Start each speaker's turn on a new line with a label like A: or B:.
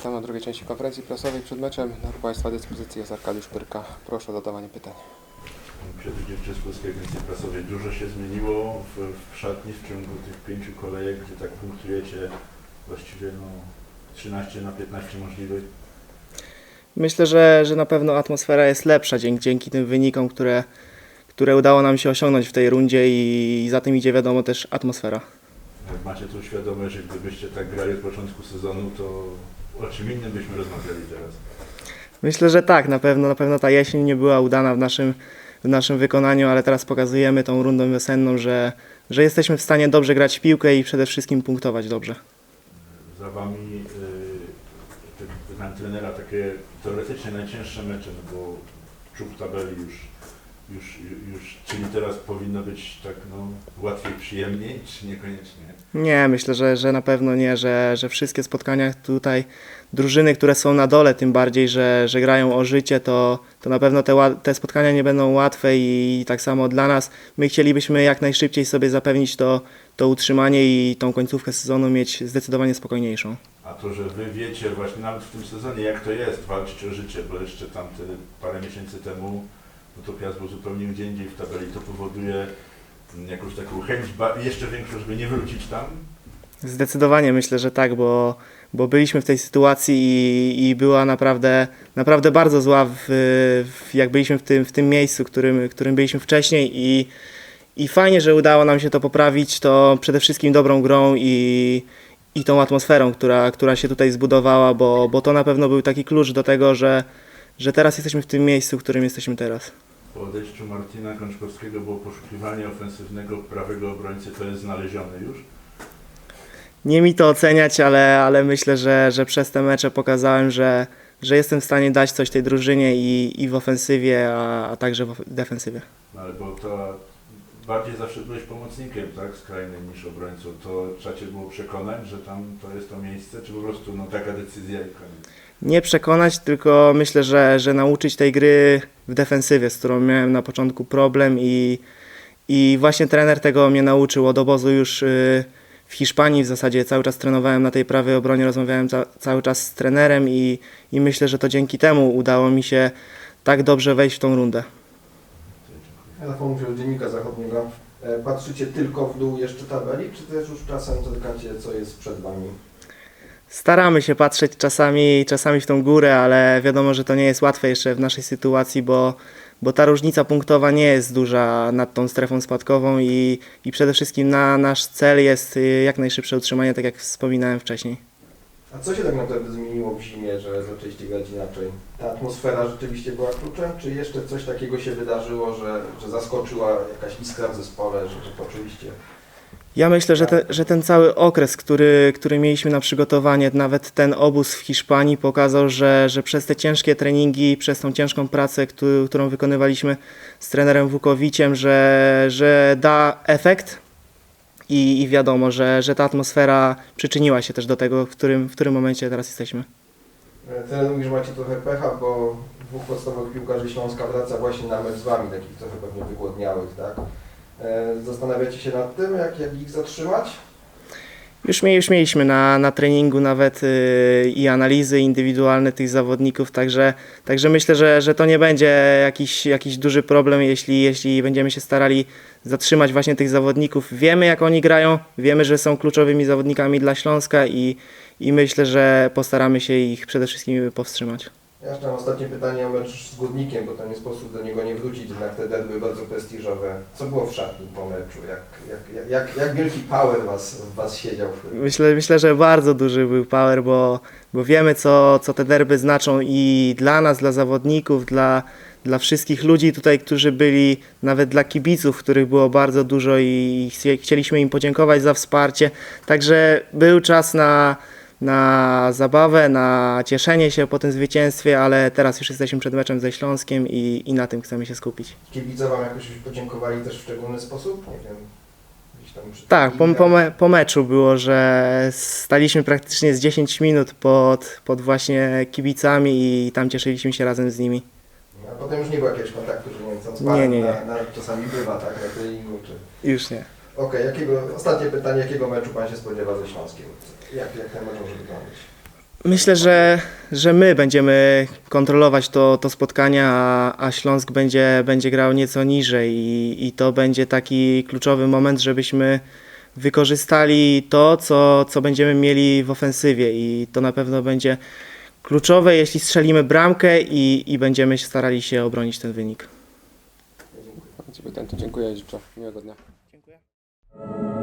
A: drugiej części konferencji prasowej przed meczem. Na Państwa dyspozycji jest Arkadiusz Pyrka. Proszę o zadawanie pytań.
B: Piotr Dziewczyn z Polskiej Agencji Prasowej. Dużo się zmieniło w, w szatni w ciągu tych pięciu kolejek, gdzie tak punktujecie właściwie no, 13 na 15 możliwych.
C: Myślę, że, że na pewno atmosfera jest lepsza dzięki, dzięki tym wynikom, które, które udało nam się osiągnąć w tej rundzie i, za tym idzie wiadomo też atmosfera.
B: Jak macie tu świadomość, że gdybyście tak grali od początku sezonu, to o czym innym byśmy rozmawiali teraz.
C: Myślę, że tak, na pewno, na pewno ta jesień nie była udana w naszym, w naszym wykonaniu, ale teraz pokazujemy tą rundą wiosenną, że, że jesteśmy w stanie dobrze grać w piłkę i przede wszystkim punktować dobrze.
B: Za wami yy, trenera takie teoretycznie najcięższe mecze, no bo czub tabeli już, już, już, czyli teraz powinno być tak no, łatwiej, przyjemniej, czy niekoniecznie?
C: Nie, myślę, że, że na pewno nie, że, że wszystkie spotkania tutaj, drużyny, które są na dole, tym bardziej, że, że grają o życie, to, to na pewno te, te spotkania nie będą łatwe i tak samo dla nas. My chcielibyśmy jak najszybciej sobie zapewnić to, to utrzymanie i tą końcówkę sezonu mieć zdecydowanie spokojniejszą.
B: A to, że wy wiecie właśnie nawet w tym sezonie, jak to jest walczyć o życie, bo jeszcze tamte parę miesięcy temu, no to był zupełnie gdzie indziej w tabeli, to powoduje jakąś taką chęć jeszcze większą, żeby nie wrócić tam.
C: Zdecydowanie myślę, że tak, bo, bo byliśmy w tej sytuacji i, i była naprawdę, naprawdę bardzo zła, w, w, jak byliśmy w tym, w tym miejscu, którym, którym byliśmy wcześniej i, i fajnie, że udało nam się to poprawić, to przede wszystkim dobrą grą i, i tą atmosferą, która, która się tutaj zbudowała, bo, bo to na pewno był taki klucz do tego, że, że teraz jesteśmy w tym miejscu, w którym jesteśmy teraz.
B: Po odejściu Martina Kączkowskiego było poszukiwanie ofensywnego prawego obrońcy, to jest znalezione już.
C: Nie mi to oceniać, ale, ale myślę, że, że przez te mecze pokazałem, że, że jestem w stanie dać coś tej drużynie i, i w ofensywie, a, a także w defensywie.
B: No ale bo to bardziej zawsze byłeś pomocnikiem, tak, skrajnym niż obrońcą. To trzeba cię było przekonać, że tam to jest to miejsce, czy po prostu no taka decyzja i koniec.
C: Nie przekonać, tylko myślę, że, że nauczyć tej gry w defensywie, z którą miałem na początku problem i, i właśnie trener tego mnie nauczył od obozu już y, w Hiszpanii w zasadzie cały czas trenowałem na tej prawej obronie, rozmawiałem ca, cały czas z trenerem i, i myślę, że to dzięki temu udało mi się tak dobrze wejść w tą rundę.
D: Zapomniałem od Dziennika Zachodniego. E, Patrzycie tylko w dół jeszcze tabeli, czy też już czasem dotykacie, co jest przed Wami?
C: Staramy się patrzeć czasami, czasami w tą górę, ale wiadomo, że to nie jest łatwe jeszcze w naszej sytuacji, bo, bo ta różnica punktowa nie jest duża nad tą strefą spadkową i, i przede wszystkim na, nasz cel jest y, jak najszybsze utrzymanie, tak jak wspominałem wcześniej.
D: A co się tak naprawdę zmieniło w zimie, że zaczęliście grać inaczej? Ta atmosfera rzeczywiście była kluczem, czy jeszcze coś takiego się wydarzyło, że, że zaskoczyła jakaś iskra w zespole, że, że poczuliście?
C: Ja myślę, że, te, że ten cały okres, który, który mieliśmy na przygotowanie, nawet ten obóz w Hiszpanii pokazał, że, że przez te ciężkie treningi, przez tą ciężką pracę, któ- którą wykonywaliśmy z trenerem Wukowiciem, że, że da efekt i, i wiadomo, że, że ta atmosfera przyczyniła się też do tego, w którym, w którym momencie teraz jesteśmy.
D: E, Trener mówi, że macie trochę pecha, bo dwóch podstawowych piłkarzy Śląska wraca właśnie na mecz z Wami, takich trochę pewnie wygłodniałych, tak? E, Zastanawiacie się nad tym, jak, jak ich zatrzymać?
C: Już, już mieliśmy na, na treningu nawet y, i analizy indywidualne tych zawodników, także, także myślę, że, że to nie będzie jakiś, jakiś duży problem, jeśli, jeśli będziemy się starali zatrzymać właśnie tych zawodników. Wiemy jak oni grają, wiemy, że są kluczowymi zawodnikami dla Śląska i, i myślę, że postaramy się ich przede wszystkim powstrzymać.
D: Ja jeszcze mam ostatnie pytanie o mecz z Górnikiem, bo to nie sposób do niego nie wrócić, jednak te derby bardzo prestiżowe. Co było w szatni po meczu? Jak, jak, jak, jak wielki power was, was siedział?
C: Myślę, myślę, że bardzo duży był power, bo, bo wiemy, co, co te derby znaczą i dla nas, dla zawodników, dla, dla wszystkich ludzi tutaj, którzy byli, nawet dla kibiców, których było bardzo dużo i chcie- chcieliśmy im podziękować za wsparcie. Także był czas na, na zabawę, na cieszenie się po tym zwycięstwie, ale teraz już jesteśmy przed meczem ze Śląskiem i, i na tym chcemy się skupić.
D: Kibice wam jakoś podziękowali też w szczególny sposób? Nie wiem.
C: Tak, po, po, me, po meczu było, że staliśmy praktycznie z 10 minut pod, pod właśnie kibicami i tam cieszyliśmy się razem z nimi.
D: A potem już nie było jakiegoś kontaktu, że nie wiem, co
C: Nie, nie, nie.
D: Na, na, czasami bywa, tak, na treningu, czy...
C: Już nie.
D: Okej, jakiego, ostatnie pytanie, jakiego meczu Pan się spodziewa ze Śląskiem? Jak, jak ten mecz może wyglądać?
C: Myślę, że, że my będziemy kontrolować to, to spotkanie, a, a Śląsk będzie, będzie grał nieco niżej i, i to będzie taki kluczowy moment, żebyśmy wykorzystali to, co, co będziemy mieli w ofensywie i to na pewno będzie kluczowe, jeśli strzelimy bramkę i, i będziemy się starali się obronić ten wynik.
A: Dziękuję i życzę miłego dnia.
C: Dziękuję.